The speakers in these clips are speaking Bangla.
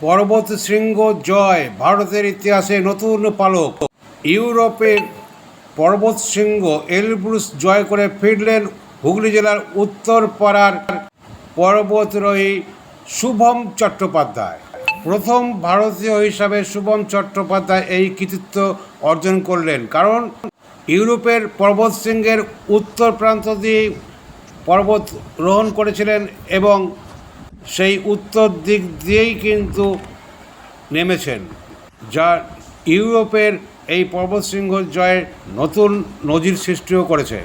পর্বত শৃঙ্গ জয়, ভারতের ইতিহাসে নতুন পালক। ইউরোপের পর্বত শৃঙ্গ, এলব্রুস জয় করে ফিরলেন হুগলি জেলার উত্তরপাড়ার পর্বতরোহী শুভম চট্টোপাধ্যায়। প্রথম ভারতীয় হিসাবে শুভম চট্টোপাধ্যায় এই কৃতিত্ব অর্জন করলেন। কারণ ইউরোপের পর্বত শৃঙ্গের উত্তর প্রান্ত দিয়ে পর্বত রোহণ করেছিলেন এবং সেই উত্তর দিক দিয়েই কিন্তু নেমেছেন, যা ইউরোপের এই পর্বতশৃঙ্গ জয়ের নতুন নজির সৃষ্টিও করেছে।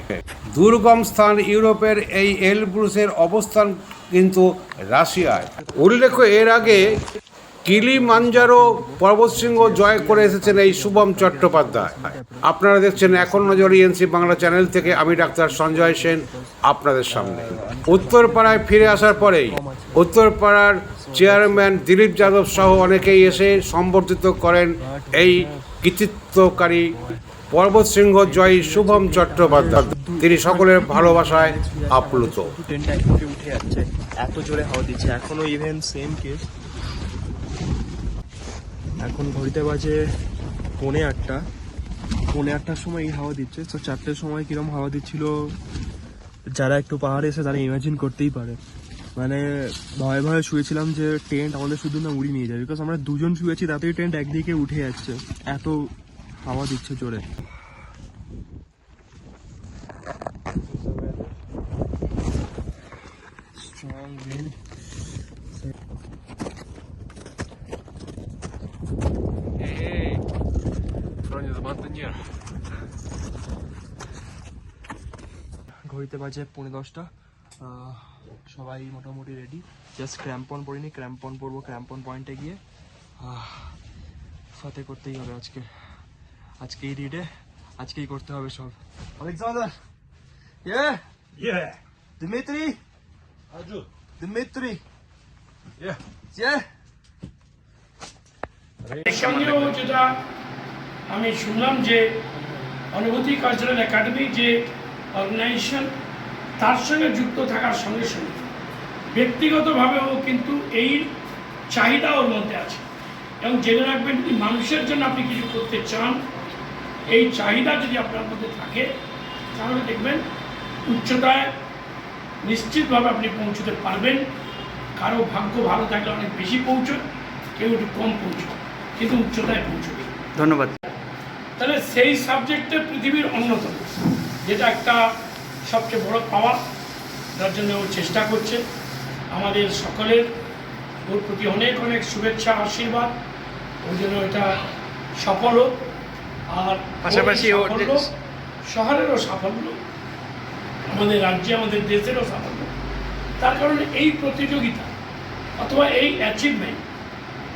দুর্গম স্থান ইউরোপের এই এলব্রুসের অবস্থান কিন্তু রাশিয়ায়। উল্লেখ্য, এর আগে কিলিমাঞ্জারো পর্বতশৃঙ্গ জয় করে এসেছেন এই শুভম চট্টোপাধ্যায়। আপনারা দেখছেন এখন নজর ইএনসি বাংলা চ্যানেল থেকে আমি ডাক্তার সঞ্জয় সেন আপনাদের সামনে। উত্তরপাড়ায় ফিরে আসার পরেই উত্তরপাড়ার চেয়ারম্যান দিলীপ যাদব সহ অনেকেই এসে সম্বর্ধিত করেন এই কৃতিত্বকারী পর্বত সিংহ জয়ী শুভম চট্টোপাধ্যায়। তিনি সকলের ভালোবাসায় আপ্লুত। এত জোরে হাওয়া দিচ্ছে। এখনও ইভেন সেম কেস এখন ঘড়িতে বাজে পৌনে আটটা। পৌনে আটটার সময় এই হাওয়া দিচ্ছে। তো চারটের সময় কিরম হাওয়া দিচ্ছিল, যারা একটু পাহাড়ে এসে তারা ইমাজিন করতেই পারে। মানে ভয়ে ভয়ে শুয়েছিলাম যে টেন্ট আমাদের শুধু না উড়ি নিয়ে যাবে। বিকজ আমরা দুজন শুয়েছি, তাতেই টেন্ট একদিকে উঠে যাচ্ছে। এত হাওয়া দিচ্ছে জোরে. ঘড়িতে বাজে পৌনে দশটা সবাই মোটামুটি রেডি জাস্ট ক্র্যাম্পন পড়িনি ক্র্যাম্পন পরবো ক্র্যাম্পন পয়েন্টে গিয়ে সাথে করতেই হবে আজকে আজকে এই রিডে আজকেই করতে হবে সব Alexander! Yeah! Yeah! Dimitri! Arjun! Dimitri! Yeah! Yeah! Can you? আমি শুনলাম যে অনুভূতি কালচারাল একাডেমি যে অর্গানাইজেশন, তার সঙ্গে যুক্ত থাকার সঙ্গে সঙ্গে ব্যক্তিগতভাবেও কিন্তু এই চাহিদা ওর মধ্যে আছে। এবং জেনে রাখবেন, যদি মানুষের জন্য আপনি কিছু করতে চান, এই চাহিদা যদি আপনার মধ্যে থাকে, তাহলে দেখবেন উচ্চতায় নিশ্চিতভাবে আপনি পৌঁছতে পারবেন। কারও ভাগ্য ভালো থাকলে অনেক বেশি পৌঁছয় কেউ একটু কম পৌঁছয় কিন্তু উচ্চতায় পৌঁছবে ধন্যবাদ। তাহলে সেই সাবজেক্টে পৃথিবীর অন্যতম যেটা একটা সবচেয়ে বড় পাওয়া যার জন্য ও চেষ্টা করছে। আমাদের সকলের ওর প্রতি অনেক অনেক শুভেচ্ছা আশীর্বাদ। ওই জন্য এটা সফল হোক। আর পাশাপাশি ওর ওর সাফল্য শহরেরও সাফল্য আমাদের রাজ্যে আমাদের দেশেরও সাফল্য। তার কারণে এই প্রতিযোগিতা অথবা এই অ্যাচিভমেন্ট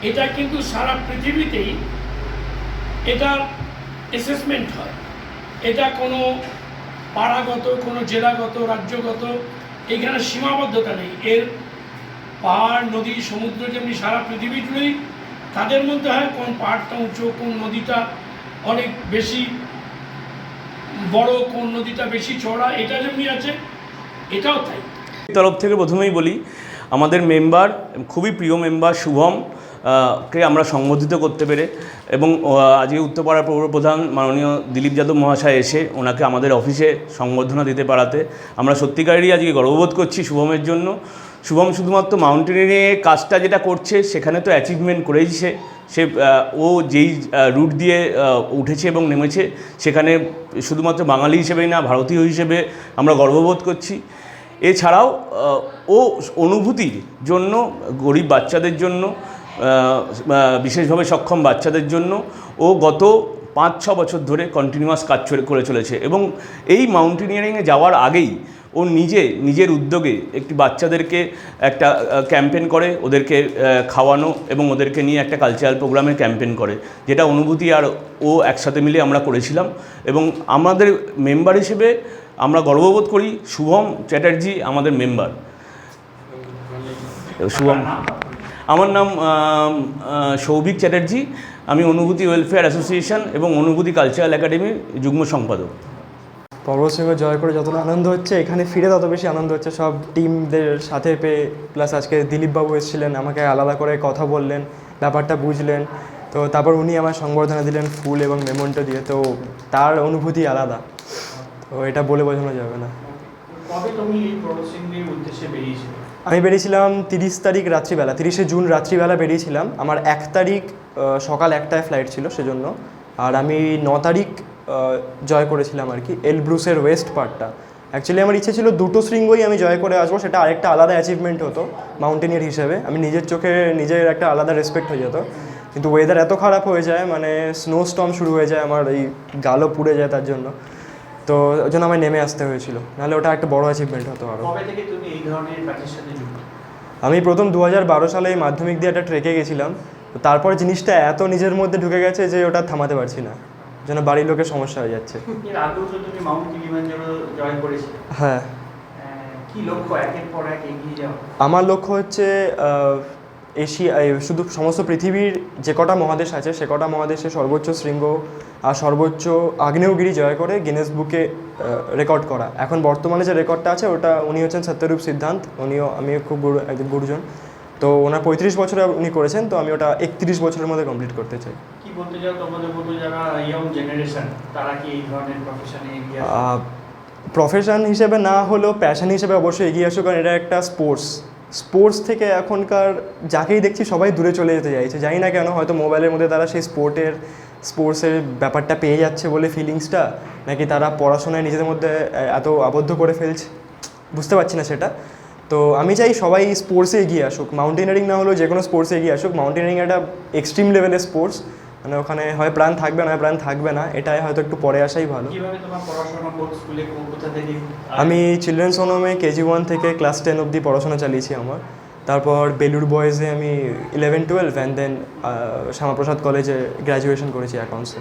এটা কিন্তু সারা পৃথিবীতেই এটার অ্যাসেসমেন্ট হয়। এটা কোনো পাড়াগত, কোনো জেলাগত, রাজ্যগত, এখানে সীমাবদ্ধতা নেই। এর পাহাড়, নদী, সমুদ্র যেমনি সারা পৃথিবী জুড়েই তাদের মধ্যে হয় কোন পাহাড়টা উঁচু, কোন নদীটা অনেক বেশি বড়, কোন নদীটা বেশি চড়া এটা যেমনি আছে, এটাও তাই। তরফ থেকে প্রথমেই বলি, আমাদের মেম্বার খুবই প্রিয় মেম্বার শুভম কে আমরা সংবোধিত করতে পেরে এবং আজকে উত্তরপাড়া পৌর প্রধান মাননীয় দিলীপ যাদব মহাশয় এসে ওনাকে আমাদের অফিসে সংবর্ধনা দিতে পারাতে। আমরা সত্যিকারেরই আজকে গর্ববোধ করছি শুভমের জন্য। শুভম শুধুমাত্র মাউন্টেনিংয়ে কাজটা যেটা করছে, সেখানে তো অ্যাচিভমেন্ট করেইছে। সে ও যেই রুট দিয়ে উঠেছে এবং নেমেছে, সেখানে শুধুমাত্র বাঙালি হিসেবেই না, ভারতীয় হিসেবে আমরা গর্ববোধ করছি। এছাড়াও ও অনুভূতির জন্য, গরিব বাচ্চাদের জন্য বিশেষভাবে সক্ষম বাচ্চাদের জন্য ও গত পাঁচ ছ বছর ধরে কন্টিনিউয়াস কাজ করে চলেছে এবং এই মাউন্টেনিয়ারিংয়ে যাওয়ার আগেই ও নিজে নিজের উদ্যোগে একটি বাচ্চাদেরকে একটা ক্যাম্পেন করে ওদেরকে খাওয়ানো এবং ওদেরকে নিয়ে একটা কালচারাল প্রোগ্রামে ক্যাম্পেন করে যেটা অনুভূতি আর ও একসাথে মিলে আমরা করেছিলাম এবং আমাদের মেম্বার হিসেবে আমরা গর্ববোধ করি শুভম চ্যাটার্জি আমাদের মেম্বার শুভম। আমার নাম সৌভিক চ্যাটার্জি। আমি অনুভূতি ওয়েলফেয়ার অ্যাসোসিয়েশন এবং অনুভূতি কালচারাল একাডেমির যুগ্ম সম্পাদক। পর্বত সিংহ জয় করে যতটা আনন্দ হচ্ছে এখানে ফিরে তত বেশি আনন্দ হচ্ছে। সব টিমদের সাথে পেয়ে প্লাস আজকে দিলীপবাবু এসেছিলেন আমাকে আলাদা করে কথা বললেন ব্যাপারটা বুঝলেন। তো তারপর উনি আমার সংবর্ধনা দিলেন ফুল এবং মেমন্টো দিয়ে। তো তার অনুভূতি আলাদা। তো এটা বলে বোঝানো যাবে না। কবে তুমি এই উদ্দেশ্যে বেরিয়েছিলে? আমি বেরিয়েছিলাম তিরিশ তারিখ রাত্রিবেলা, তিরিশে জুন রাত্রিবেলা বেরিয়েছিলাম। আমার এক তারিখ সকাল একটায় ফ্লাইট ছিল সেজন্য। আর আমি ন তারিখ জয় করেছিলাম আর কি এলব্রুসের ওয়েস্ট পার্টটা অ্যাকচুয়ালি আমার ইচ্ছে ছিল দুটো শৃঙ্গই আমি জয় করে আসব, সেটা আরেকটা আলাদা অ্যাচিভমেন্ট হতো মাউন্টেনিয়ার হিসেবে। আমি নিজের চোখে নিজের একটা আলাদা রেসপেক্ট হয়ে যেত। কিন্তু ওয়েদার এত খারাপ হয়ে যায় মানে স্নো স্টর্ম শুরু হয়ে যায়, আমার এই গালও পুড়ে যায় তার জন্য। তো ওই জন্য আমায় নেমে আসতে হয়েছিল। নাহলে ওটা একটা বড় অ্যাচিভমেন্ট হতো আরও কবে থেকে তুমি এই ধরনের কাজের সাথে যুক্ত? আমি প্রথম দু হাজার বারো সালে এই মাধ্যমিক দিয়ে একটা ট্রেকে গেছিলাম। তো তারপর জিনিসটা এত নিজের মধ্যে ঢুকে গেছে যে ওটা থামাতে পারছি না। যেন বাড়ির লোকের সমস্যা হয়ে যাচ্ছে। হ্যাঁ। আমার লক্ষ্য হচ্ছে এশিয়া শুধু সমস্ত পৃথিবীর যে কটা মহাদেশ আছে সে কটা মহাদেশে সর্বোচ্চ শৃঙ্গ আর সর্বোচ্চ আগ্নেয়গিরি জয় করে গিনেস বুকে রেকর্ড করা। এখন বর্তমানে যে রেকর্ডটা আছে ওটা উনি হচ্ছেন সত্যরূপ সিদ্ধান্ত উনিও আমিও খুব গুরু একজন গুরুজন। তো ওনার পঁয়ত্রিশ বছরে উনি করেছেন তো আমি ওটা একত্রিশ বছরের মধ্যে কমপ্লিট করতে চাই। কি বলতে চাও তোমাদের মতো যারা ইয়ং জেনারেশন তারা কি এই ধরনের প্রফেশনে প্রফেশন হিসেবে না হলেও প্যাশন হিসেবে অবশ্যই এগিয়ে আসুক কারণ এটা একটা স্পোর্টস স্পোর্টস থেকে এখনকার যাকেই দেখছি সবাই দূরে চলে যেতে চাইছে। জানি না কেন, হয়তো মোবাইলের মধ্যে তারা সেই স্পোর্টের, স্পোর্টসের ব্যাপারটা পেয়ে যাচ্ছে বলে ফিলিংসটা নাকি তারা পড়াশোনায় নিজেদের মধ্যে এত আবদ্ধ করে ফেলছে? বুঝতে পারছি না সেটা। তো আমি চাই সবাই স্পোর্টসে এগিয়ে আসুক। মাউন্টেনারিং না হলেও যে কোনো স্পোর্টসে এগিয়ে আসুক। মাউন্টেনারিং একটা এক্সট্রিম লেভেলের স্পোর্টস। মানে ওখানে হয় প্রাণ থাকবে না হয় প্রাণ থাকবে না এটাই হয়তো একটু পরে আসাই ভালো। আমি চিলড্রেন্স হোমে কেজি ওয়ান থেকে ক্লাস টেন অবধি পড়াশোনা চালিয়েছি আমার। তারপর বেলুর বয়েজে আমি eleven twelve and then Shyamaprasad কলেজে গ্র্যাজুয়েশন করেছি অ্যাকাউন্টসে